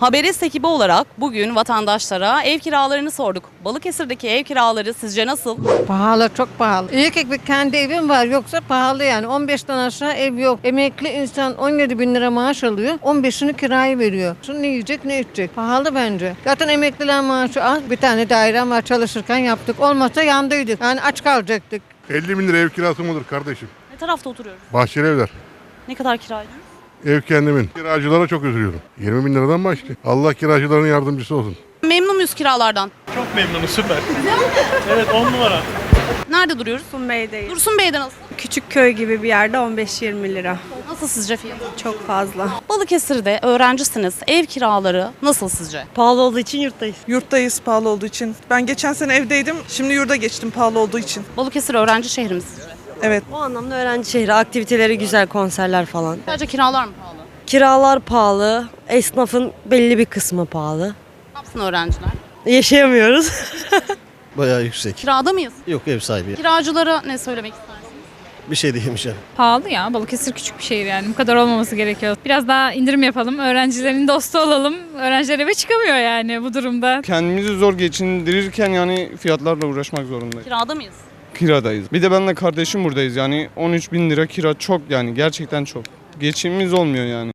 Haberes ekibi olarak bugün vatandaşlara ev kiralarını sorduk. Balıkesir'deki ev kiraları sizce nasıl? Pahalı, çok pahalı. İyi ki bir kendi evim var yoksa pahalı yani. 15'ten aşağı ev yok. Emekli insan 17 bin lira maaş alıyor. 15'ini kiraya veriyor. Şimdi ne yiyecek ne içecek? Pahalı bence. Zaten emekliler maaşı az. Bir tane dairem var çalışırken yaptık. Olmasa yandıydık. Yani aç kalacaktık. 50 bin lira ev kirası mıdır kardeşim? Ne tarafta oturuyoruz? Bahçeli evler. Ne kadar kira ödüyoruz? Ev kendimin. Kiracılara çok üzülüyorum. 20 bin liradan başlıyor. Allah kiracıların yardımcısı olsun. Memnun muyuz kiralardan? Çok memnunum süper. evet 10 numara. Nerede duruyoruz? Dursun Bey'deyiz. Dursun Bey'de nasıl? Küçük köy gibi bir yerde 15-20 lira. Nasıl sizce fiyatı? Çok fazla. Balıkesir'de öğrencisiniz. Ev kiraları nasıl sizce? Pahalı olduğu için yurttayız. Yurttayız pahalı olduğu için. Ben geçen sene evdeydim. Şimdi yurda geçtim pahalı olduğu için. Balıkesir öğrenci şehri mi sizce? Evet. O anlamda öğrenci şehri, aktiviteleri güzel, konserler falan. Sadece kiralar mı pahalı? Kiralar pahalı, esnafın belli bir kısmı pahalı. Ne yapsın öğrenciler? Yaşayamıyoruz. Bayağı yüksek. Kirada mıyız? Yok ev sahibi. Kiracılara ne söylemek istersiniz? Bir şey diyemeyeceğim. Pahalı ya. Balıkesir küçük bir şehir yani. Bu kadar olmaması gerekiyor. Biraz daha indirim yapalım. Öğrencilerin dostu olalım. Öğrenciler eve çıkamıyor yani bu durumda. Kendimizi zor geçindirirken yani fiyatlarla uğraşmak zorundayız. Kirada mıyız? Kiradayız. Bir de benle kardeşim buradayız yani 13 bin lira kira çok yani gerçekten çok. Geçimimiz olmuyor yani.